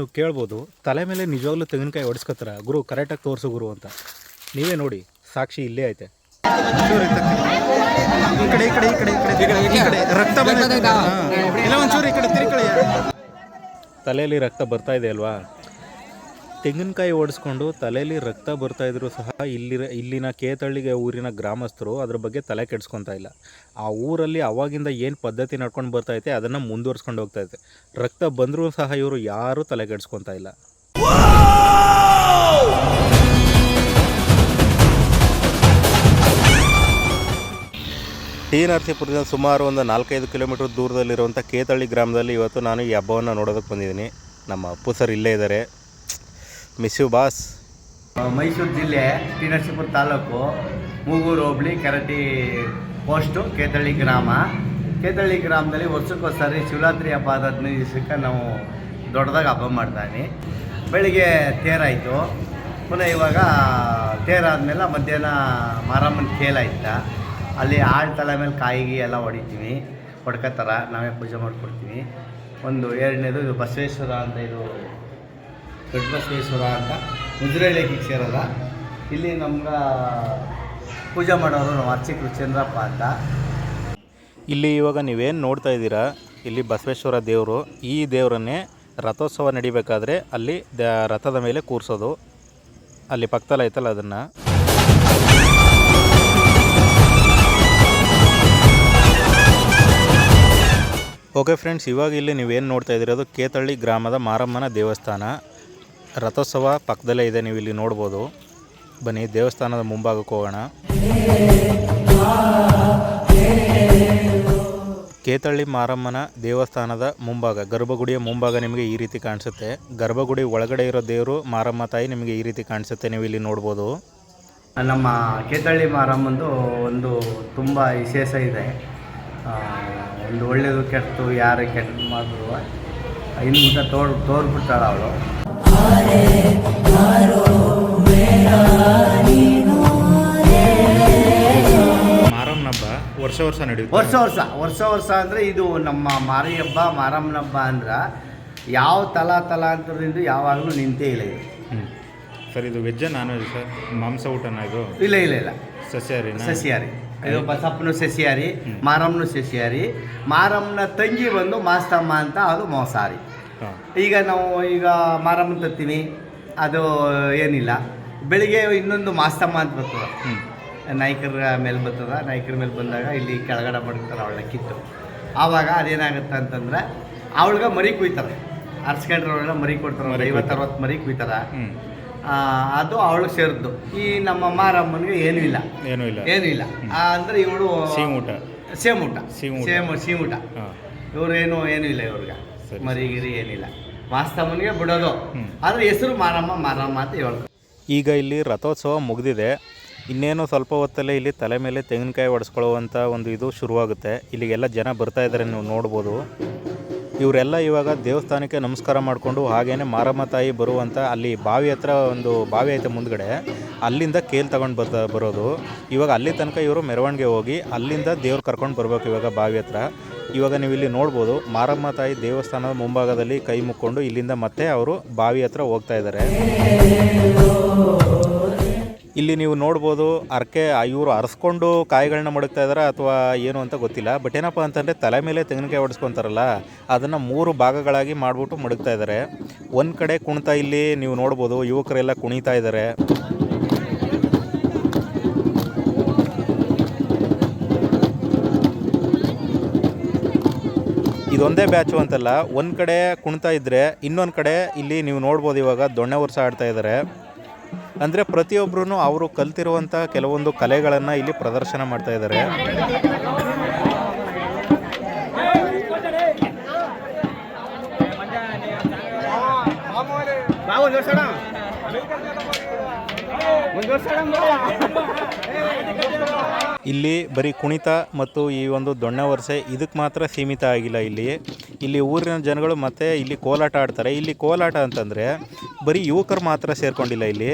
ನೀವು ಕೇಳ್ಬೋದು ತಲೆ ಮೇಲೆ ನಿಜವಾಗ್ಲೂ ತೆಂಗಿನಕಾಯಿ ಹೊಡಿಸ್ಕೊತಾರ. ಗುರು ಕರೆಕ್ಟಾಗಿ ತೋರಿಸು ಗುರು ಅಂತ. ನೀವೇ ನೋಡಿ ಸಾಕ್ಷಿ ಇಲ್ಲೇ ಐತೆ. ಈ ಕಡೆ ಈ ಕಡೆ ಈ ಕಡೆ ಈ ಕಡೆ ಈ ಕಡೆ ರಕ್ತ ಬಂದೈತೆ. ಹಾ. ಇಲ್ಲ ಒಂಚೂರು ಈ ಕಡೆ ತಿರ್ಕೊಳ್ಳಿ. ತಲೆಯಲ್ಲಿ ರಕ್ತ ಬರ್ತಾ ಇದೆ ಅಲ್ವಾ ತೆಂಗಿನಕಾಯಿ ಓಡಿಸ್ಕೊಂಡು ತಲೆಯಲ್ಲಿ ರಕ್ತ ಬರ್ತಾ ಇದ್ರು ಸಹ ಇಲ್ಲಿ ಇಲ್ಲಿನ ಕೇತಳ್ಳಿಗೆ ಊರಿನ ಗ್ರಾಮಸ್ಥರು ಅದ್ರ ಬಗ್ಗೆ ತಲೆ ಕೆಡಿಸ್ಕೊತಾ ಇಲ್ಲ. ಆ ಊರಲ್ಲಿ ಅವಾಗಿಂದ ಏನು ಪದ್ಧತಿ ನಡ್ಕೊಂಡು ಬರ್ತಾ ಐತೆ ಅದನ್ನು ಮುಂದುವರ್ಸ್ಕೊಂಡು ಹೋಗ್ತಾ ಇದೆ. ರಕ್ತ ಬಂದರೂ ಸಹ ಇವರು ಯಾರೂ ತಲೆ ಕೆಡಿಸ್ಕೊತಾ ಇಲ್ಲ. ಟಿ ನರಸೀಪುರದಿಂದ ಸುಮಾರು ಒಂದು ನಾಲ್ಕೈದು ಕಿಲೋಮೀಟರ್ ದೂರದಲ್ಲಿರುವಂಥ ಕೇತಳ್ಳಿ ಗ್ರಾಮದಲ್ಲಿ ಇವತ್ತು ನಾನು ಈ ಹಬ್ಬವನ್ನು ನೋಡೋದಕ್ಕೆ ಬಂದಿದ್ದೀನಿ. ನಮ್ಮ ಅಪ್ಪು ಸರ್ ಇಲ್ಲೇ ಇದ್ದಾರೆ. ಮಿಸ್ ಯು ಬಾಸ್ ಮೈಸೂರು ಜಿಲ್ಲೆ ಟಿ ನರಸೀಪುರ ತಾಲೂಕು ಮೂಗೂರು ಹೋಬಳಿ ಕೆರಟಿ ಪೋಸ್ಟು ಕೇತಳ್ಳಿ ಗ್ರಾಮ. ಕೇತಳ್ಳಿ ಗ್ರಾಮದಲ್ಲಿ ವರ್ಷಕ್ಕೋಸ್ಕರ ಶಿವರಾತ್ರಿ ಹಬ್ಬ ಆದ ಹದಿನೈದು ದಿವಸಕ್ಕೆ ನಾವು ದೊಡ್ಡದಾಗಿ ಹಬ್ಬ ಮಾಡ್ತಾಯಿನಿ ಬೆಳಿಗ್ಗೆ ತೇರಾಯಿತು ಪುನಃ ಇವಾಗ ತೇರಾದ್ಮೇಲೆ ಮಧ್ಯಾಹ್ನ ಮಾರಮ್ಮನ ಕೇಲಾಯ್ತ ಅಲ್ಲಿ ಆಳ್ ತಲೆ ಮೇಲೆ ಕಾಯಿಗೆ ಎಲ್ಲ ಹೊಡಿತೀವಿ. ಹೊಡ್ಕೋತಾರ ನಾವೇ ಪೂಜೆ ಮಾಡಿಕೊಡ್ತೀವಿ. ಒಂದು ಎರಡನೇದು ಬಸವೇಶ್ವರ ಅಂತ ಇದು ದೊಡ್ಡ ಬಸವೇಶ್ವರ ಅಂತ ಮುದ್ರೆಲೇಖಿಗೆ ಸೇರಲ್ಲ ಇಲ್ಲಿ ನಮ್ಗೆ ಪೂಜೆ ಮಾಡೋರು ನಮ್ಮ ಅರ್ಚಕರು ಚಂದ್ರಪ್ಪ ಅಂತ ಇಲ್ಲಿ ಇವಾಗ ನೀವೇನು ನೋಡ್ತಾ ಇದ್ದೀರಾ? ಇಲ್ಲಿ ಬಸವೇಶ್ವರ ದೇವರು, ಈ ದೇವರನ್ನೇ ರಥೋತ್ಸವ ನಡಿಬೇಕಾದ್ರೆ ಅಲ್ಲಿ ದ ರಥದ ಮೇಲೆ ಕೂರಿಸೋದು. ಅಲ್ಲಿ ಪಕ್ಕದಲ್ಲಿ ಐತಲ್ಲ ಅದನ್ನು. ಓಕೆ ಫ್ರೆಂಡ್ಸ್ ಇವಾಗ ಇಲ್ಲಿ ನೀವೇನು ನೋಡ್ತಾ ಇದ್ದೀರೋದು ಕೇತಳ್ಳಿ ಗ್ರಾಮದ ಮಾರಮ್ಮನ ದೇವಸ್ಥಾನ. ರಥೋತ್ಸವ ಪಕ್ಕದಲ್ಲೇ ಇದೆ ನೀವು ಇಲ್ಲಿ ನೋಡ್ಬೋದು. ಬನ್ನಿ, ದೇವಸ್ಥಾನದ ಮುಂಭಾಗಕ್ಕೆ ಹೋಗೋಣ. ಕೇತಳ್ಳಿ ಮಾರಮ್ಮನ ದೇವಸ್ಥಾನದ ಮುಂಭಾಗ, ಗರ್ಭಗುಡಿಯ ಮುಂಭಾಗ ನಿಮಗೆ ಈ ರೀತಿ ಕಾಣಿಸುತ್ತೆ. ಗರ್ಭಗುಡಿ ಒಳಗಡೆ ಇರೋ ದೇವರು ಮಾರಮ್ಮ ತಾಯಿ ನಿಮಗೆ ಈ ರೀತಿ ಕಾಣಿಸುತ್ತೆ ನೀವು ಇಲ್ಲಿ ನೋಡ್ಬೋದು. ನಮ್ಮ ಕೇತಳ್ಳಿ ಮಾರಮ್ಮಂದು ಒಂದು ತುಂಬ ವಿಶೇಷ ಇದೆ. ಒಂದು ಒಳ್ಳೆಯದು ಕೆಟ್ಟು, ಯಾರು ಕೆಟ್ಟ ಮಾಡಿದ್ರು ಇನ್ನು ಮುಂದೆ ತೋರ್, ತೋರ್ಬಿಟ್ಟಾಳ ಅವಳು. ವರ್ಷ ವರ್ಷ ನಡೆಯುತ್ತೆ. ವರ್ಷ ವರ್ಷ ವರ್ಷ ವರ್ಷ ಅಂದರೆ ಇದು ನಮ್ಮ ಮಾರಿ ಹಬ್ಬ ಮಾರಮ್ಮನ ಹಬ್ಬ ಅಂದ್ರೆ ಯಾವ ತಲಾ ತಲಾಂತರದಿಂದ ಯಾವಾಗಲೂ ನಿಂತೇ ಇಲ್ಲ ಇದು. ಸರ್ ಇದು ವೆಜ್ಜ ನಾನ್ ವೆಜ್ ಸರ್? ಮಾಂಸ ಊಟನ ಇದು? ಇಲ್ಲ ಇಲ್ಲ ಇಲ್ಲ. ಸಸ್ಯಾರಿ ಸಸ್ಯಾಹಾರಿ. ಇದು ಬಸಪ್ಪನು ಸಸ್ಯಾಹಾರಿ ಮಾರಮ್ಮನು ಸಸ್ಯಾಹಾರಿ. ಮಾರಮ್ಮನ ತಂಗಿ ಬಂದು ಮಾಸ್ತಮ್ಮ ಅಂತ ಅದು ಮಾಂಸಾಹಾರಿ. ಹಾಂ ಈಗ ನಾವು ಈಗ ಮಾರಮ್ಮನ ತತ್ತೀವಿ ಅದು ಏನಿಲ್ಲ. ಬೆಳಿಗ್ಗೆ ಇನ್ನೊಂದು ಮಾಸ್ತಮ್ಮ ಅಂತ ಬರ್ತದೆ. ನಾಯಕರ ಮೇಲೆ ಬರ್ತದ. ನಾಯ್ಕರ ಮೇಲೆ ಬಂದಾಗ ಇಲ್ಲಿ ಕೆಳಗಡೆ ಮಾಡ್ತಾರೆ ಅವಳನ್ನ ಕಿತ್ತು. ಆವಾಗ ಅದೇನಾಗುತ್ತೆ ಅಂತಂದ್ರೆ ಅವಳಿಗೆ ಮರಿ ಕುಯ್ತಾರೆ. ಅರ್ಸ್ಕೊಂಡ್ರೆ ಅವಳೆಲ್ಲ ಮರಿ ಕೊಡ್ತಾರೆ. ಒಂದು ಐವತ್ತು ಅರವತ್ತು ಮರಿ ಕುಯ್ತಾರ. ಅದು ಅವಳಿಗೆ ಸೇರಿದ್ದು ಈ ನಮ್ಮ ಮಾರಮ್ಮನಿಗೆ ಏನೂ ಇಲ್ಲ. ಏನೂ ಇಲ್ಲ. ಏನೂ ಇಲ್ಲ. ಅಂದ್ರೆ ಇವಳು ಸಿಹಿ ಊಟ ಸೇಮ್ ಊಟ ಸೇಮ್ ಸೇಮ್ ಊಟ ಹಾಂ ಇವ್ರೇನು ಏನೂ ಇಲ್ಲ ಇವ್ರಿಗೆ. ಸರಿ. ಮರಿ ಗಿರಿ ಏನಿಲ್ಲ. ಮಾಸ್ತಮ್ಮನಿಗೆ ಬಿಡೋದು. ಆದ್ರೆ ಹೆಸರು ಮಾರಮ್ಮ ಮಾರಮ್ಮ ಅಂತ ಹೇಳ್ತಾರೆ. ಈಗ ಇಲ್ಲಿ ರಥೋತ್ಸವ ಮುಗಿದಿದೆ. ಇನ್ನೇನು ಸ್ವಲ್ಪ ಹೊತ್ತಲ್ಲೇ ಇಲ್ಲಿ ತಲೆ ಮೇಲೆ ತೆಂಗಿನಕಾಯಿ ಒಡಿಸ್ಕೊಳ್ಳುವಂಥ ಒಂದು ಇದು ಶುರುವಾಗುತ್ತೆ. ಇಲ್ಲಿಗೆಲ್ಲ ಜನ ಬರ್ತಾ ಇದ್ದಾರೆ ನೀವು ನೋಡ್ಬೋದು. ಇವರೆಲ್ಲ ಇವಾಗ ದೇವಸ್ಥಾನಕ್ಕೆ ನಮಸ್ಕಾರ ಮಾಡಿಕೊಂಡು ಹಾಗೇನೆ ಮಾರಮ್ಮ ತಾಯಿ ಬರುವಂಥ ಅಲ್ಲಿ ಬಾವಿ ಹತ್ರ ಒಂದು ಬಾವಿ ಐತೆ ಮುಂದ್ಗಡೆ. ಅಲ್ಲಿಂದ ಕೇಲ್ ತಗೊಂಡು ಬರ್ತಾ ಬರೋದು. ಇವಾಗ ಅಲ್ಲಿ ತನಕ ಇವರು ಮೆರವಣಿಗೆ ಹೋಗಿ ಅಲ್ಲಿಂದ ದೇವ್ರು ಕರ್ಕೊಂಡು ಬರ್ಬೇಕು ಇವಾಗ ಬಾವಿ ಹತ್ರ. ಇವಾಗ ನೀವು ಇಲ್ಲಿ ನೋಡ್ಬೋದು, ಮಾರಮ್ಮ ತಾಯಿ ದೇವಸ್ಥಾನದ ಮುಂಭಾಗದಲ್ಲಿ ಕೈ ಮುಕ್ಕೊಂಡು ಇಲ್ಲಿಂದ ಮತ್ತೆ ಅವರು ಬಾವಿ ಹತ್ರ ಹೋಗ್ತಾ ಇದ್ದಾರೆ. ಇಲ್ಲಿ ನೀವು ನೋಡ್ಬೋದು, ಅರ್ಕೆ ಇವರು ಅರಸ್ಕೊಂಡು ಕಾಯಿಗಳನ್ನ ಮಡಗ್ತಾ ಇದಾರ ಅಥವಾ ಏನು ಅಂತ ಗೊತ್ತಿಲ್ಲ. ಬಟ್ ಏನಪ್ಪ ಅಂತಂದರೆ ತಲೆ ಮೇಲೆ ತೆಂಗಿನಕಾಯಿ ಹೊಡೆಸ್ಕೊತಾರಲ್ಲ ಅದನ್ನು ಮೂರು ಭಾಗಗಳಾಗಿ ಮಾಡಿಬಿಟ್ಟು ಮಡಗ್ತಾ ಇದ್ದಾರೆ ಒಂದು ಕಡೆ ಕುಣಿತಾ ಇಲ್ಲಿ ನೀವು ನೋಡ್ಬೋದು, ಯುವಕರೆಲ್ಲ ಕುಣಿತಾ ಇದ್ದಾರೆ ಇದೊಂದೇ ಬ್ಯಾಚು ಅಂತಲ್ಲ. ಒಂದು ಕಡೆ ಕುಣ್ತಾ ಇದ್ದರೆ ಇನ್ನೊಂದು ಕಡೆ ಇಲ್ಲಿ ನೀವು ನೋಡ್ಬೋದು ಇವಾಗ ದೊಣ್ಣೆ ವರ್ಷ ಆಡ್ತಾ ಇದ್ದಾರೆ ಅಂದರೆ ಪ್ರತಿಯೊಬ್ಬರೂ ಅವರು ಕಲ್ತಿರುವಂಥ ಕೆಲವೊಂದು ಕಲೆಗಳನ್ನು ಇಲ್ಲಿ ಪ್ರದರ್ಶನ ಮಾಡ್ತಾ ಇದ್ದಾರೆ ಇಲ್ಲಿ ಬರೀ ಕುಣಿತ ಮತ್ತು ಈ ಒಂದು ದೊಣ್ಣೆ ವರ್ಷೆ ಇದಕ್ಕೆ ಮಾತ್ರ ಸೀಮಿತ ಆಗಿಲ್ಲ ಇಲ್ಲಿ. ಇಲ್ಲಿ ಊರಿನ ಜನಗಳು ಮತ್ತೆ ಇಲ್ಲಿ ಕೋಲಾಟ ಆಡ್ತಾರೆ. ಇಲ್ಲಿ ಕೋಲಾಟ ಅಂತಂದರೆ ಬರೀ ಯುವಕರು ಮಾತ್ರ ಸೇರ್ಕೊಂಡಿಲ್ಲ ಇಲ್ಲಿ.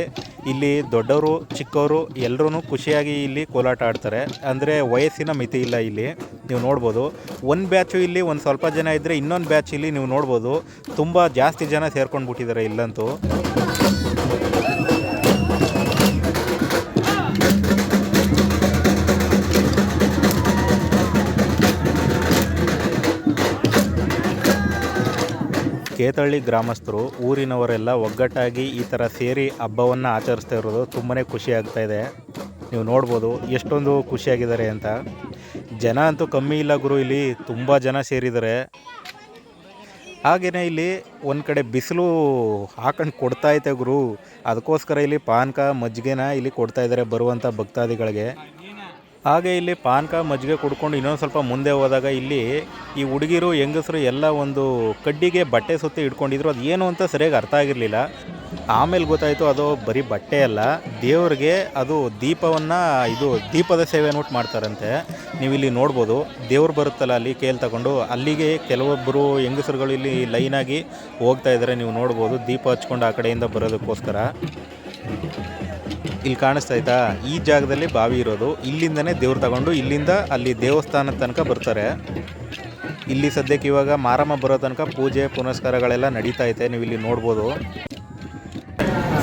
ಇಲ್ಲಿ ದೊಡ್ಡವರು, ಚಿಕ್ಕವರು ಎಲ್ಲರೂ ಖುಷಿಯಾಗಿ ಇಲ್ಲಿ ಕೋಲಾಟ ಆಡ್ತಾರೆ. ಅಂದರೆ ವಯಸ್ಸಿನ ಮಿತಿ ಇಲ್ಲ ಇಲ್ಲಿ. ನೀವು ನೋಡ್ಬೋದು. ಒಂದು ಬ್ಯಾಚು ಇಲ್ಲಿ ಒಂದು ಸ್ವಲ್ಪ ಜನ ಇದ್ದರೆ ಇನ್ನೊಂದು ಬ್ಯಾಚ್ ಇಲ್ಲಿ ನೀವು ನೋಡ್ಬೋದು. ತುಂಬ ಜಾಸ್ತಿ ಜನ ಸೇರ್ಕೊಂಡು ಬಿಟ್ಟಿದ್ದಾರೆ ಇಲ್ಲಂತೂ. ಕೇತಳ್ಳಿ ಗ್ರಾಮಸ್ಥರು ಊರಿನವರೆಲ್ಲ ಒಗ್ಗಟ್ಟಾಗಿ ಈ ಥರ ಸೇರಿ ಹಬ್ಬವನ್ನು ಆಚರಿಸ್ತಾ ಇರೋದು ತುಂಬಾ ಖುಷಿ ಆಗ್ತಾ ಇದೆ. ನೀವು ನೋಡ್ಬೋದು ಎಷ್ಟೊಂದು ಖುಷಿಯಾಗಿದ್ದಾರೆ ಅಂತ. ಜನ ಅಂತೂ ಕಮ್ಮಿ ಇಲ್ಲ ಗುರು, ಇಲ್ಲಿ ತುಂಬ ಜನ ಸೇರಿದ್ದಾರೆ. ಹಾಗೆಯೇ ಇಲ್ಲಿ ಒಂದು ಕಡೆ ಬಿಸಿಲು ಹಾಕೊಂಡು ಕೊಡ್ತಾ ಐತೆ ಗುರು. ಅದಕ್ಕೋಸ್ಕರ ಇಲ್ಲಿ ಪಾನಕ, ಮಜ್ಜಿಗೆನ ಇಲ್ಲಿ ಕೊಡ್ತಾ ಇದ್ದಾರೆ ಬರುವಂಥ ಭಕ್ತಾದಿಗಳಿಗೆ. ಹಾಗೆ ಇಲ್ಲಿ ಪಾನಕ ಮಜ್ಜಿಗೆ ಕುಡ್ಕೊಂಡು ಇನ್ನೊಂದು ಸ್ವಲ್ಪ ಮುಂದೆ ಹೋದಾಗ ಇಲ್ಲಿ ಈ ಹುಡುಗಿರು, ಹೆಂಗಸರು ಎಲ್ಲ ಒಂದು ಕಡ್ಡಿಗೆ ಬಟ್ಟೆ ಸುತ್ತಿ ಇಟ್ಕೊಂಡಿದ್ರು. ಅದು ಏನು ಅಂತ ಸರಿಯಾಗಿ ಅರ್ಥ ಆಗಿರಲಿಲ್ಲ. ಆಮೇಲೆ ಗೊತ್ತಾಯಿತು ಅದು ಬರೀ ಬಟ್ಟೆ ಅಲ್ಲ. ದೇವ್ರಿಗೆ ಅದು ದೀಪವನ್ನು, ಇದು ದೀಪದ ಸೇವೆ ನೋಟ್ ಮಾಡ್ತಾರಂತೆ. ನೀವು ಇಲ್ಲಿ ನೋಡ್ಬೋದು, ದೇವ್ರು ಬರುತ್ತಲ್ಲ ಅಲ್ಲಿ ಕೇಲ್ ತಗೊಂಡು. ಅಲ್ಲಿಗೆ ಕೆಲವೊಬ್ಬರು ಹೆಂಗಸರುಗಳು ಇಲ್ಲಿ ಲೈನಾಗಿ ಹೋಗ್ತಾ ಇದ್ದಾರೆ. ನೀವು ನೋಡ್ಬೋದು, ದೀಪ ಹಚ್ಕೊಂಡು ಆ ಕಡೆಯಿಂದ ಬರೋದಕ್ಕೋಸ್ಕರ. ಇಲ್ಲಿ ಕಾಣಿಸ್ತಾ ಆಯ್ತಾ? ಈ ಜಾಗದಲ್ಲಿ ಬಾವಿ ಇರೋದು. ಇಲ್ಲಿಂದನೇ ದೇವ್ರು ತಗೊಂಡು ಇಲ್ಲಿಂದ ಅಲ್ಲಿ ದೇವಸ್ಥಾನದ ತನಕ ಬರ್ತಾರೆ. ಇಲ್ಲಿ ಸದ್ಯಕ್ಕೆ ಇವಾಗ ಮಾರಮ್ಮ ಬರೋ ತನಕ ಪೂಜೆ ಪುನಸ್ಕಾರಗಳೆಲ್ಲ ನಡೀತಾ ಐತೆ. ನೀವು ಇಲ್ಲಿ ನೋಡ್ಬೋದು.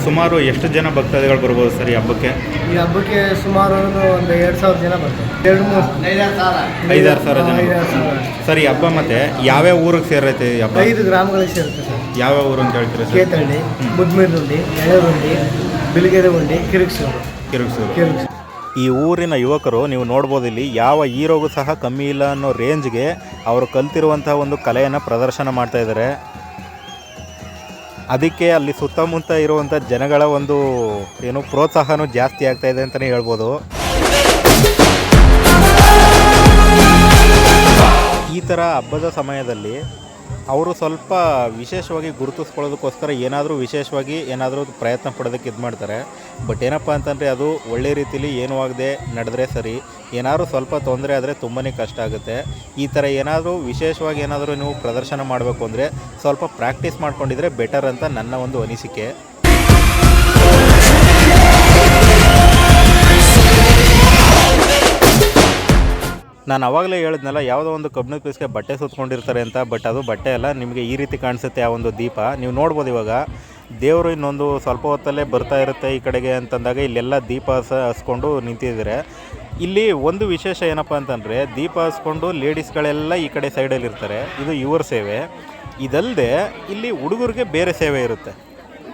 ಸುಮಾರು ಎಷ್ಟು ಜನ ಭಕ್ತಾದಿಗಳು ಬರ್ಬೋದು ಸರ್ ಈ ಹಬ್ಬಕ್ಕೆ? ಈ ಹಬ್ಬಕ್ಕೆ ಸುಮಾರು ಒಂದು ಎರಡು ಸಾವಿರ ಜನ ಬರ್ತಾರೆ. ಎರಡು ಮೂರು. ಐದಾರು ಸಾವಿರ. ಜನ. ಸರ್ ಈ ಹಬ್ಬ ಮತ್ತೆ ಯಾವ್ಯಾವ ಊರಿಗೆ ಸೇರೈತೆ ಈ ಹಬ್ಬ? ಐದು ಗ್ರಾಮಗಳಿಗೆ ಸೇರುತ್ತೆ ಸರ್. ಯಾವ್ಯಾವ ಊರು ಅಂತ ಹೇಳ್ತೀರಾ ಸರ್? ಕೇತಳ್ಳಿ ಮುದ್ಮೀರುಂಡಿ ಎಳೆರುಂಡಿ ಬಿಳಿಗೆರೆ ಉಂಡಿ ಕಿರಿಕ್ಸೂರು. ಕಿರುಗ್ಸೂರು ಕಿರಿಕ್ಸೂರು. ಈ ಊರಿನ ಯುವಕರು ನೀವು ನೋಡ್ಬೋದು ಇಲ್ಲಿ ಯಾವ ಹೀರೋಗೂ ಸಹ ಕಮ್ಮಿ ಇಲ್ಲ ಅನ್ನೋ ರೇಂಜ್ಗೆ ಅವರು ಕಲ್ತಿರುವಂತಹ ಒಂದು ಕಲೆಯನ್ನು ಪ್ರದರ್ಶನ ಮಾಡ್ತಾ ಇದ್ದಾರೆ. ಅದಕ್ಕೆ ಅಲ್ಲಿ ಸುತ್ತಮುತ್ತ ಇರುವಂಥ ಜನಗಳ ಒಂದು ಏನು ಪ್ರೋತ್ಸಾಹನೂ ಜಾಸ್ತಿ ಆಗ್ತಾ ಇದೆ ಅಂತಲೇ ಹೇಳ್ಬೋದು. ಈ ಥರ ಹಬ್ಬದ ಸಮಯದಲ್ಲಿ ಅವರು ಸ್ವಲ್ಪ ವಿಶೇಷವಾಗಿ ಗುರುತಿಸ್ಕೊಳ್ಳೋದಕ್ಕೋಸ್ಕರ ಏನಾದರೂ ವಿಶೇಷವಾಗಿ ಏನಾದರೂ ಪ್ರಯತ್ನ ಪಡೋದಕ್ಕೆ ಇದು ಮಾಡ್ತಾರೆ. ಬಟ್ ಏನಪ್ಪ ಅಂತಂದರೆ ಅದು ಒಳ್ಳೆ ರೀತಿಲಿ ಏನೂ ಆಗದೆ ನಡೆದ್ರೆ ಸರಿ. ಏನಾದರೂ ಸ್ವಲ್ಪ ತೊಂದರೆ ಆದರೆ ತುಂಬಾ ಕಷ್ಟ ಆಗುತ್ತೆ. ಈ ಥರ ಏನಾದರೂ ವಿಶೇಷವಾಗಿ ಏನಾದರೂ ನೀವು ಪ್ರದರ್ಶನ ಮಾಡಬೇಕು ಅಂದರೆ ಸ್ವಲ್ಪ ಪ್ರಾಕ್ಟೀಸ್ ಮಾಡ್ಕೊಂಡಿದ್ರೆ ಬೆಟರ್ ಅಂತ ನನ್ನ ಒಂದು ಅನಿಸಿಕೆ. ನಾನು ಆವಾಗಲೇ ಹೇಳಿದ್ನಲ್ಲ, ಯಾವುದೋ ಒಂದು ಕಬ್ಬಿಣದ ಪೀಸ್ಗೆ ಬಟ್ಟೆ ಸುತ್ಕೊಂಡಿರ್ತಾರೆ ಅಂತ, ಬಟ್ ಅದು ಬಟ್ಟೆ ಅಲ್ಲ, ನಿಮಗೆ ಈ ರೀತಿ ಕಾಣಿಸುತ್ತೆ ಆ ಒಂದು ದೀಪ. ನೀವು ನೋಡ್ಬೋದು ಇವಾಗ, ದೇವರು ಇನ್ನೊಂದು ಸ್ವಲ್ಪ ಹೊತ್ತಲ್ಲೇ ಬರ್ತಾ ಇರುತ್ತೆ ಈ ಕಡೆಗೆ ಅಂತಂದಾಗ ಇಲ್ಲೆಲ್ಲ ದೀಪ ಹಸ, ಹಸ್ಕೊಂಡು ನಿಂತಿದ್ದಾರೆ. ಇಲ್ಲಿ ಒಂದು ವಿಶೇಷ ಏನಪ್ಪ ಅಂತಂದರೆ, ದೀಪ ಹಸ್ಕೊಂಡು ಲೇಡೀಸ್ಗಳೆಲ್ಲ ಈ ಕಡೆ ಸೈಡಲ್ಲಿ ಇರ್ತಾರೆ ಇದು ಯುವರ್ ಸೇವೆ. ಇದಲ್ಲದೆ ಇಲ್ಲಿ ಹುಡುಗರಿಗೆ ಬೇರೆ ಸೇವೆ ಇರುತ್ತೆ.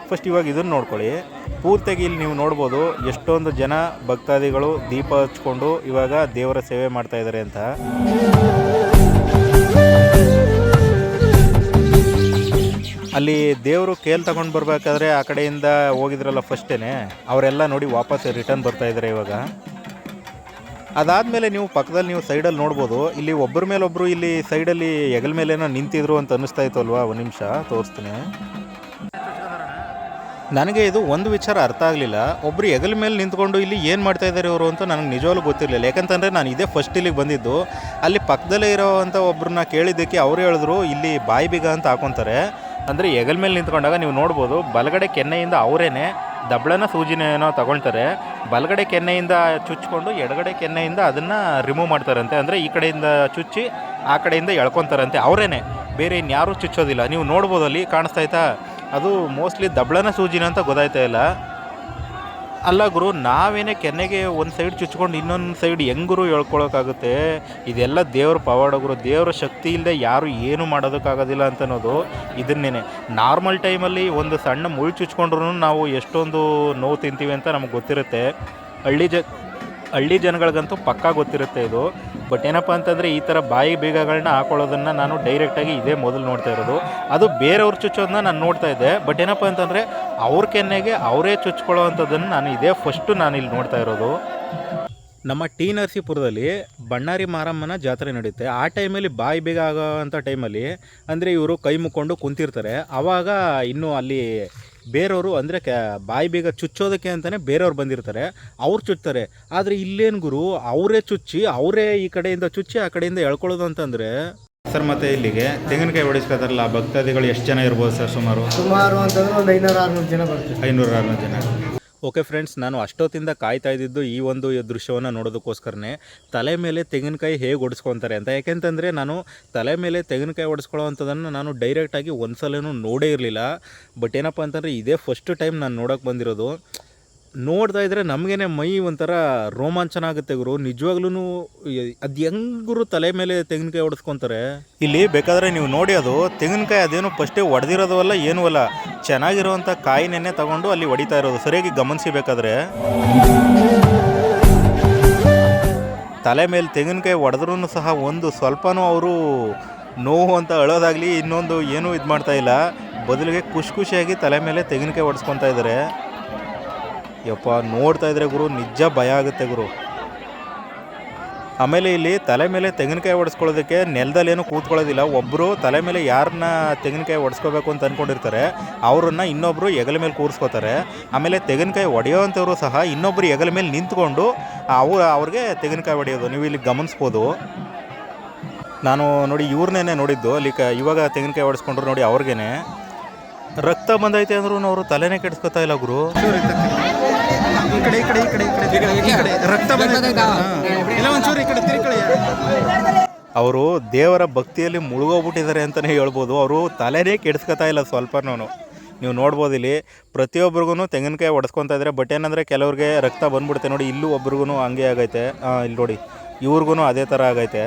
ಫಸ್ಟ್ ಇವಾಗ ಇದನ್ನು ನೋಡ್ಕೊಳ್ಳಿ. ಪೂರ್ತಿಯಾಗಿ ಇಲ್ಲಿ ನೀವು ನೋಡ್ಬೋದು ಎಷ್ಟೊಂದು ಜನ ಭಕ್ತಾದಿಗಳು ದೀಪ ಹಚ್ಕೊಂಡು ಇವಾಗ ದೇವರ ಸೇವೆ ಮಾಡ್ತಾ ಇದ್ದಾರೆ ಅಂತ. ಅಲ್ಲಿ ದೇವರು ಕೇಲ್ ತಗೊಂಡು ಬರಬೇಕಾದ್ರೆ ಆ ಕಡೆಯಿಂದ ಹೋಗಿದ್ರಲ್ಲ ಫಸ್ಟೇನೆ ಅವರೆಲ್ಲ ನೋಡಿ ವಾಪಸ್ ರಿಟರ್ನ್ ಬರ್ತಾ ಇದ್ದಾರೆ ಇವಾಗ. ಅದಾದಮೇಲೆ ನೀವು ಪಕ್ಕದಲ್ಲಿ ನೀವು ಸೈಡಲ್ಲಿ ನೋಡ್ಬೋದು, ಇಲ್ಲಿ ಒಬ್ಬರ ಮೇಲೊಬ್ಬರು ಇಲ್ಲಿ ಸೈಡಲ್ಲಿ ಹೆಗಲ ಮೇಲೇನೋ ನಿಂತಿದ್ರು ಅಂತ ಅನ್ನಿಸ್ತಾ ಇತ್ತು ಅಲ್ವಾ? ಒಂದು ನಿಮಿಷ, ತೋರಿಸ್ತೀನಿ. ನನಗೆ ಇದು ಒಂದು ವಿಚಾರ ಅರ್ಥ ಆಗಲಿಲ್ಲ. ಒಬ್ಬರು ಹೆಗಲ ಮೇಲೆ ನಿಂತ್ಕೊಂಡು ಇಲ್ಲಿ ಏನು ಮಾಡ್ತಾ ಇದ್ದಾರೆ ಇವರು ಅಂತ ನನಗೆ ನಿಜವಾಗ್ಲೂ ಗೊತ್ತಿರಲಿಲ್ಲ. ಯಾಕಂತಂದರೆ ನಾನು ಇದೇ ಫಸ್ಟ್ ಇಲ್ಲಿಗೆ ಬಂದಿದ್ದು. ಅಲ್ಲಿ ಪಕ್ಕದಲ್ಲೇ ಇರೋವಂಥ ಒಬ್ಬರನ್ನ ಕೇಳಿದ್ದಕ್ಕೆ ಅವರು ಹೇಳಿದ್ರು, ಇಲ್ಲಿ ಬಾಯಿ ಬೀಗ ಅಂತ ಹಾಕೊತಾರೆ. ಅಂದರೆ ಹೆಗಲ ಮೇಲೆ ನಿಂತ್ಕೊಂಡಾಗ ನೀವು ನೋಡ್ಬೋದು, ಬಲಗಡೆ ಕೆನ್ನೆಯಿಂದ ಅವರೇನೆ ದಬ್ಳನ ಸೂಜಿನ ಏನೋ ತಗೊಳ್ತಾರೆ. ಬಲಗಡೆ ಕೆನ್ನೆಯಿಂದ ಚುಚ್ಕೊಂಡು ಎಡಗಡೆ ಕೆನ್ನೆಯಿಂದ ಅದನ್ನು ರಿಮೂವ್ ಮಾಡ್ತಾರಂತೆ. ಅಂದರೆ ಈ ಕಡೆಯಿಂದ ಚುಚ್ಚಿ, ಆ ಕಡೆಯಿಂದ ಎಳ್ಕೊತಾರಂತೆ. ಅವರೇನೆ. ಬೇರೆ ಇನ್ಯಾರೂ ಚುಚ್ಚೋದಿಲ್ಲ. ನೀವು ನೋಡ್ಬೋದು ಅಲ್ಲಿ ಕಾಣಿಸ್ತಾ ಆಯ್ತಾ ಅದು ಮೋಸ್ಟ್ಲಿ ದಬ್ಳನ ಸೂಜಿನ ಅಂತ ಗೊತ್ತಾಯ್ತಾ ಇಲ್ಲ. ಅಲ್ಲ ಗುರು, ನಾವೇನೇ ಕೆನ್ನೆಗೆ ಒಂದು ಸೈಡ್ ಚುಚ್ಕೊಂಡು ಇನ್ನೊಂದು ಸೈಡ್ ಹೆಂಗುರು ಹೇಳ್ಕೊಳೋಕ್ಕಾಗುತ್ತೆ? ಇದೆಲ್ಲ ದೇವ್ರ ಪವಾಡ ಗುರು. ದೇವರ ಶಕ್ತಿ ಇಲ್ಲದೆ ಯಾರು ಏನು ಮಾಡೋದಕ್ಕಾಗೋದಿಲ್ಲ ಅಂತ ಅನ್ನೋದು ಇದನ್ನೇ ನಾರ್ಮಲ್ ಟೈಮಲ್ಲಿ ಒಂದು ಸಣ್ಣ ಮುಳ್ಳು ಚುಚ್ಕೊಂಡ್ರು ನಾವು ಎಷ್ಟೊಂದು ನೋವು ತಿಂತೀವಿ ಅಂತ ನಮಗೆ ಗೊತ್ತಿರುತ್ತೆ. ಹಳ್ಳಿ ಜ ಹಳ್ಳಿ ಜನಗಳಿಗಂತೂ ಪಕ್ಕಾ ಗೊತ್ತಿರುತ್ತೆ ಇದು. ಬಟ್ ಏನಪ್ಪ ಅಂತಂದರೆ ಈ ಥರ ಬಾಯಿ ಬೀಗಗಳನ್ನ ಹಾಕೊಳ್ಳೋದನ್ನು ನಾನು ಡೈರೆಕ್ಟಾಗಿ ಇದೇ ಮೊದಲು ನೋಡ್ತಾ ಇರೋದು. ಅದು ಬೇರೆಯವ್ರು ಚುಚ್ಚೋದನ್ನ ನಾನು ನೋಡ್ತಾ ಇದ್ದೆ. ಬಟ್ ಏನಪ್ಪ ಅಂತಂದರೆ ಅವ್ರ ಕೆನ್ನೆಗೆ ಅವರೇ ಚುಚ್ಕೊಳ್ಳೋ ಅಂಥದ್ದನ್ನು ನಾನು ಇದೇ ಫಸ್ಟು ನಾನು ಇಲ್ಲಿ ನೋಡ್ತಾ ಇರೋದು. ನಮ್ಮ ಟಿ ನರಸೀಪುರದಲ್ಲಿ ಬಣ್ಣಾರಿ ಮಾರಮ್ಮನ ಜಾತ್ರೆ ನಡೆಯುತ್ತೆ ಆ ಟೈಮಲ್ಲಿ ಬಾಯಿ ಬೇಗ ಆಗೋ ಅಂಥ ಟೈಮಲ್ಲಿ ಅಂದರೆ ಇವರು ಕೈ ಮುಕ್ಕೊಂಡು ಕುಂತಿರ್ತಾರೆ. ಆವಾಗ ಇನ್ನೂ ಅಲ್ಲಿ ಬೇರೆಯವರು ಅಂದರೆ ಕ್ಯಾ ಬಾಯಿ ಬೇಗ ಚುಚ್ಚೋದಕ್ಕೆ ಅಂತಲೇ ಬೇರೆಯವ್ರು ಬಂದಿರ್ತಾರೆ ಅವ್ರು ಚುಚ್ತಾರೆ. ಆದರೆ ಇಲ್ಲೇನು ಗುರು ಅವರೇ ಚುಚ್ಚಿ ಅವರೇ ಈ ಕಡೆಯಿಂದ ಚುಚ್ಚಿ ಆ ಕಡೆಯಿಂದ ಎಳ್ಕೊಳ್ಳೋದು ಅಂತಂದರೆ? ಸರ್ ಮತ್ತೆ ಇಲ್ಲಿಗೆ ತೆಂಗಿನಕಾಯಿ ಹೊಡಿಸ್ಕೊತಾರಲ್ಲ ಭಕ್ತಾದಿಗಳು ಎಷ್ಟು ಜನ ಇರ್ಬೋದು ಸರ್ ಸುಮಾರು? ಸುಮಾರು ಅಂತಂದ್ರೆ ಒಂದು ಐನೂರು ಆರುನೂರು ಜನ ಬರ್ತಾರೆ. ಐನೂರು ಆರುನೂರು ಜನ. ಓಕೆ ಫ್ರೆಂಡ್ಸ್ ನಾನು ಅಷ್ಟೊತ್ತಿಂದ ಕಾಯ್ತಾ ಇದ್ದಿದ್ದು ಈ ಒಂದು ದೃಶ್ಯವನ್ನು ನೋಡೋದಕ್ಕೋಸ್ಕರನೇ. ತಲೆ ಮೇಲೆ ತೆಂಗಿನಕಾಯಿ ಹೇಗೆ ಹೊಡಿಸ್ಕೊತಾರೆ ಅಂತ. ಯಾಕೆಂತಂದರೆ ನಾನು ತಲೆ ಮೇಲೆ ತೆಂಗಿನಕಾಯಿ ಹೊಡಿಸ್ಕೊಳ್ಳೋ ಅಂಥದ್ದನ್ನು ನಾನು ಡೈರೆಕ್ಟಾಗಿ ಒಂದು ಸಲನೂ ನೋಡೇ ಇರಲಿಲ್ಲ. ಬಟ್ ಏನಪ್ಪ ಅಂತಂದರೆ ಇದೇ ಫಸ್ಟ್ ಟೈಮ್ ನಾನು ನೋಡೋಕೆ ಬಂದಿರೋದು. ನೋಡ್ತಾ ಇದ್ರೆ ನಮಗೇನೆ ಮೈ ಒಂಥರ ರೋಮಾಂಚನ ಆಗುತ್ತೆ ಗುರು ನಿಜವಾಗ್ಲೂ ಅದು ಹೆಂಗ್ರು ತಲೆ ಮೇಲೆ ತೆಂಗಿನಕಾಯಿ ಹೊಡೆಸ್ಕೊತಾರೆ ಇಲ್ಲಿ ಬೇಕಾದ್ರೆ ನೀವು ನೋಡಿ ಅದು. ತೆಂಗಿನಕಾಯಿ ಅದೇನು ಫಸ್ಟೇ ಹೊಡೆದಿರೋದು ಅಲ್ಲ, ಏನೂ ಅಲ್ಲ. ಚೆನ್ನಾಗಿರುವಂಥ ಕಾಯಿನೆನ್ನೆ ತಗೊಂಡು ಅಲ್ಲಿ ಹೊಡಿತಾ ಇರೋದು. ಸರಿಯಾಗಿ ಗಮನಿಸಬೇಕಾದ್ರೆ. ತಲೆ ಮೇಲೆ ತೆಂಗಿನಕಾಯಿ ಹೊಡೆದ್ರೂ ಸಹ ಒಂದು ಸ್ವಲ್ಪನೂ ಅವರು ನೋವು ಅಂತ ಅಳೋದಾಗಲಿ ಇನ್ನೊಂದು ಏನೂ ಇದು ಮಾಡ್ತಾ ಇಲ್ಲ. ಬದಲಿಗೆ ಖುಷಿ ಖುಷಿಯಾಗಿ ತಲೆ ಮೇಲೆ ತೆಂಗಿನಕಾಯಿ ಹೊಡೆಸ್ಕೊತಾ ಇದ್ದಾರೆ ಯಪ್ಪ, ನೋಡ್ತಾ ಇದ್ರೆ ಗುರು, ನಿಜ ಭಯ ಆಗುತ್ತೆ ಗುರು. ಆಮೇಲೆ ಇಲ್ಲಿ ತಲೆ ಮೇಲೆ ತೆಂಗಿನಕಾಯಿ ಹೊಡೆಸ್ಕೊಳ್ಳೋದಕ್ಕೆ ನೆಲದಲ್ಲೇನು ಕೂತ್ಕೊಳ್ಳೋದಿಲ್ಲ. ಒಬ್ಬರು ತಲೆ ಮೇಲೆ ಯಾರನ್ನ ತೆಂಗಿನಕಾಯಿ ಹೊಡೆಸ್ಕೋಬೇಕು ಅಂತ ಅಂದ್ಕೊಂಡಿರ್ತಾರೆ ಅವರನ್ನು ಇನ್ನೊಬ್ಬರು ಹೆಗಲ ಮೇಲೆ ಕೂರಿಸ್ಕೋತಾರೆ. ಆಮೇಲೆ ತೆಂಗಿನಕಾಯಿ ಹೊಡೆಯೋವಂಥವ್ರು ಸಹ ಇನ್ನೊಬ್ಬರು ಹೆಗಲ ಮೇಲೆ ನಿಂತ್ಕೊಂಡು ಅವು, ಅವ್ರಿಗೆ ತೆಂಗಿನಕಾಯಿ ಹೊಡೆಯೋದು ನೀವು ಇಲ್ಲಿ ಗಮನಿಸ್ಬೋದು. ನಾನು ನೋಡಿ ಇವ್ರನ್ನೇ ನೋಡಿದ್ದು. ಅಲ್ಲಿ ಕ, ಇವಾಗ ತೆಂಗಿನಕಾಯಿ ಹೊಡೆಸ್ಕೊಂಡ್ರು ನೋಡಿ ಅವ್ರಿಗೇನೆ. ರಕ್ತ ಬಂದೈತೆ ಅಂದ್ರೂ ಅವರು ತಲೆನೇ ಕೆಡಿಸ್ಕೊತಾ ಇಲ್ಲ ಗುರು. ಈ ಕಡೆ ಈ ಕಡೆ ಈ ಕಡೆ ಈ ಕಡೆ ಈ ಕಡೆ ರಕ್ತ ಬಂದೈತೆ ಹಾ. ಇಲ್ಲ ಒಂಚೂರು ಈ ಕಡೆ ತಿರ್ಕೊಳ್ಳಿ. ಅವರು ದೇವರ ಭಕ್ತಿಯಲ್ಲಿ ಮುಳುಗೋಗ್ಬಿಟ್ಟಿದ್ದಾರೆ ಅಂತಲೇ ಹೇಳ್ಬೋದು. ಅವರು ತಲೆನೇ ಕೆಡಿಸ್ಕೊತಾ ಇಲ್ಲ ಸ್ವಲ್ಪನೂ ನೀವು ನೋಡ್ಬೋದು ಇಲ್ಲಿ ಪ್ರತಿಯೊಬ್ಬರಿಗೂ ತೆಂಗಿನಕಾಯಿ ಹೊಡೆಸ್ಕೊತಾ ಇದ್ದಾರೆ. ಬಟ್ ಏನಂದರೆ ಕೆಲವ್ರಿಗೆ ರಕ್ತ ಬಂದ್ಬಿಡುತ್ತೆ ನೋಡಿ ಇಲ್ಲೂ ಒಬ್ರಿಗೂ ಹಂಗೆ ಆಗೈತೆ. ಇಲ್ಲಿ ನೋಡಿ ಇವ್ರಿಗೂ ಅದೇ ಥರ ಆಗೈತೆ.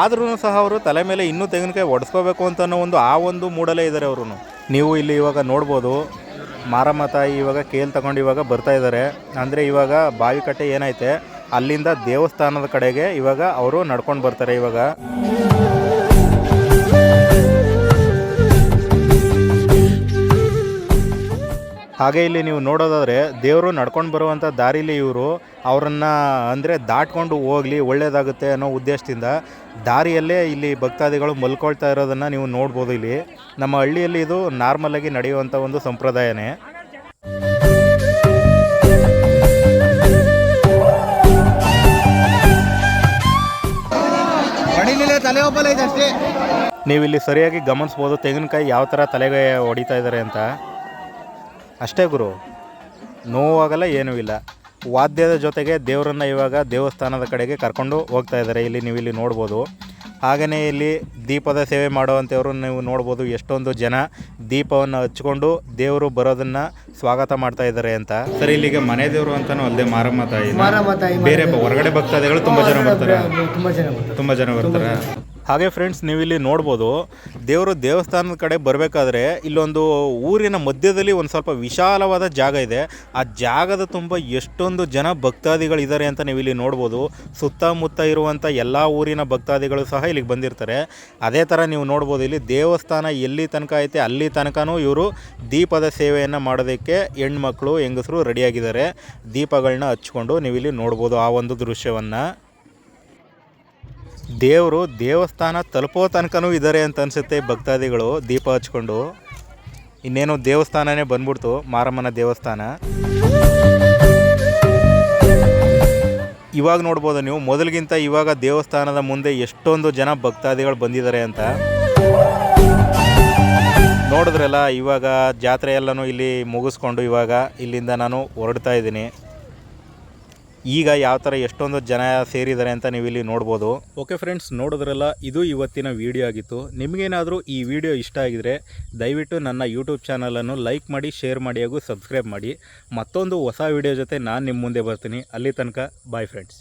ಆದ್ರೂ ಸಹ ಅವರು ತಲೆ ಮೇಲೆ ಇನ್ನೂ ತೆಂಗಿನಕಾಯಿ ಒಡಿಸ್ಕೋಬೇಕು ಅಂತ ಅನ್ನೋ ಒಂದು ಆ ಒಂದು ಮೂಡಲೇ ಇದ್ದಾರೆ ಅವರು ನೀವು ಇಲ್ಲಿ ಇವಾಗ ನೋಡ್ಬೋದು ಮಾರಮ್ಮ ತಾಯಿ ಇವಾಗ ಕೇಲ್ ತಗೊಂಡು ಇವಾಗ ಬರ್ತಾ ಇದ್ದಾರೆ ಅಂದರೆ ಇವಾಗ ಬಾವಿಕಟ್ಟೆ ಏನೈತೆ ಅಲ್ಲಿಂದ ದೇವಸ್ಥಾನದ ಕಡೆಗೆ ಇವಾಗ ಅವರು ನಡ್ಕೊಂಡು ಬರ್ತಾರೆ ಇವಾಗ. ಹಾಗೆ ಇಲ್ಲಿ ನೀವು ನೋಡೋದಾದರೆ ದೇವರು ನಡ್ಕೊಂಡು ಬರುವಂಥ ದಾರಿಲಿ ಇವರು ಅವರನ್ನು ಅಂದರೆ ದಾಟ್ಕೊಂಡು ಹೋಗಲಿ ಒಳ್ಳೆಯದಾಗುತ್ತೆ ಅನ್ನೋ ಉದ್ದೇಶದಿಂದ ದಾರಿಯಲ್ಲೇ ಇಲ್ಲಿ ಭಕ್ತಾದಿಗಳು ಮಲ್ಕೊಳ್ತಾ ಇರೋದನ್ನು ನೀವು ನೋಡ್ಬೋದು ಇಲ್ಲಿ. ನಮ್ಮ ಹಳ್ಳಿಯಲ್ಲಿ ಇದು ನಾರ್ಮಲಾಗಿ ನಡೆಯುವಂಥ ಒಂದು ಸಂಪ್ರದಾಯನೇ. ನೀವಿಲ್ಲಿ ಸರಿಯಾಗಿ ಗಮನಿಸ್ಬೋದು ತೆಂಗಿನಕಾಯಿ ಯಾವ ಥರ ತಲೆಗೆ ಹೊಡಿತಾ ಇದ್ದಾರೆ ಅಂತ. ಅಷ್ಟೇ ಗುರು. ನೋವಾಗಲ್ಲ ಏನೂ ಇಲ್ಲ. ವಾದ್ಯದ ಜೊತೆಗೆ ದೇವರನ್ನು ಇವಾಗ ದೇವಸ್ಥಾನದ ಕಡೆಗೆ ಕರ್ಕೊಂಡು ಹೋಗ್ತಾ ಇದ್ದಾರೆ. ಇಲ್ಲಿ ನೀವು ಇಲ್ಲಿ ನೋಡ್ಬೋದು. ಹಾಗೆಯೇ ಇಲ್ಲಿ ದೀಪದ ಸೇವೆ ಮಾಡುವಂಥವ್ರು ನೀವು ನೋಡ್ಬೋದು ಎಷ್ಟೊಂದು ಜನ ದೀಪವನ್ನು ಹಚ್ಕೊಂಡು ದೇವರು ಬರೋದನ್ನ ಸ್ವಾಗತ ಮಾಡ್ತಾ ಇದ್ದಾರೆ ಅಂತ. ಸರ್ ಇಲ್ಲಿಗೆ ಮನೆ ದೇವರು ಅಂತಾನು ಅಲ್ಲದೆ ಮಾರಮ್ಮ ತಾಯಿ. ಬೇರೆ ಹೊರಗಡೆ ಭಕ್ತಾದಿಗಳು ತುಂಬಾ ಜನ ಬರ್ತಾರೆ. ತುಂಬ ಜನ ಬರ್ತಾರೆ. ತುಂಬ ಜನ ಬರ್ತಾರೆ. ಹಾಗೆ ಫ್ರೆಂಡ್ಸ್ ನೀವು ಇಲ್ಲಿ ನೋಡ್ಬೋದು, ದೇವರು ದೇವಸ್ಥಾನದ ಕಡೆ ಬರಬೇಕಾದ್ರೆ ಇಲ್ಲೊಂದು ಊರಿನ ಮಧ್ಯದಲ್ಲಿ ಒಂದು ಸ್ವಲ್ಪ ವಿಶಾಲವಾದ ಜಾಗ ಇದೆ. ಆ ಜಾಗದ ತುಂಬ ಎಷ್ಟೊಂದು ಜನ ಭಕ್ತಾದಿಗಳಿದ್ದಾರೆ ಅಂತ ನೀವು ಇಲ್ಲಿ ನೋಡ್ಬೋದು. ಸುತ್ತಮುತ್ತ ಇರುವಂಥ ಎಲ್ಲ ಊರಿನ ಭಕ್ತಾದಿಗಳು ಸಹ ಇಲ್ಲಿಗೆ ಬಂದಿರ್ತಾರೆ. ಅದೇ ಥರ ನೀವು ನೋಡ್ಬೋದು, ಇಲ್ಲಿ ದೇವಸ್ಥಾನ ಎಲ್ಲಿ ತನಕ ಐತೆ ಅಲ್ಲಿ ತನಕನೂ ಇವರು ದೀಪದ ಸೇವೆಯನ್ನು ಮಾಡೋದಕ್ಕೆ ಹೆಣ್ಮಕ್ಳು, ಹೆಂಗಸರು ರೆಡಿಯಾಗಿದ್ದಾರೆ. ದೀಪಗಳನ್ನ ಹಚ್ಕೊಂಡು ನೀವು ಇಲ್ಲಿ ನೋಡ್ಬೋದು ಆ ಒಂದು ದೃಶ್ಯವನ್ನು. ದೇವರು ದೇವಸ್ಥಾನ ತಲುಪೋ ತನಕನೂ ಇದ್ದಾರೆ ಅಂತ ಅನಿಸುತ್ತೆ ಭಕ್ತಾದಿಗಳು, ದೀಪ ಹಚ್ಕೊಂಡು. ಇನ್ನೇನು ದೇವಸ್ಥಾನನೇ ಬಂದ್ಬಿಡ್ತು, ಮಾರಮ್ಮನ ದೇವಸ್ಥಾನ. ಇವಾಗ ನೋಡ್ಬೋದು ನೀವು, ಮೊದಲಿಗಿಂತ ಇವಾಗ ದೇವಸ್ಥಾನದ ಮುಂದೆ ಎಷ್ಟೊಂದು ಜನ ಭಕ್ತಾದಿಗಳು ಬಂದಿದ್ದಾರೆ ಅಂತ. ನೋಡಿದ್ರಲ್ಲ, ಇವಾಗ ಜಾತ್ರೆ ಎಲ್ಲನೂ ಇಲ್ಲಿ ಮುಗಿಸ್ಕೊಂಡು ಇವಾಗ ಇಲ್ಲಿಂದ ನಾನು ಹೊರಡ್ತಾ ಇದ್ದೀನಿ. ಈಗ ಯಾವ ಥರ ಎಷ್ಟೊಂದು ಜನ ಸೇರಿದ್ದಾರೆ ಅಂತ ನೀವು ಇಲ್ಲಿ ನೋಡ್ಬೋದು. ಓಕೆ ಫ್ರೆಂಡ್ಸ್ ನೋಡಿದ್ರಲ್ಲ, ಇದು ಇವತ್ತಿನ ವಿಡಿಯೋ ಆಗಿತ್ತು. ನಿಮಗೇನಾದರೂ ಈ ವಿಡಿಯೋ ಇಷ್ಟ ಆಗಿದರೆ ದಯವಿಟ್ಟು ನನ್ನ ಯೂಟ್ಯೂಬ್ ಚಾನಲನ್ನು ಲೈಕ್ ಮಾಡಿ ಶೇರ್ ಮಾಡಿ ಹಾಗೂ ಸಬ್ಸ್ಕ್ರೈಬ್ ಮಾಡಿ. ಮತ್ತೊಂದು ಹೊಸ ವಿಡಿಯೋ ಜೊತೆ ನಾನು ನಿಮ್ಮ ಮುಂದೆ ಬರ್ತೀನಿ. ಅಲ್ಲಿ ತನಕ ಬಾಯ್ ಫ್ರೆಂಡ್ಸ್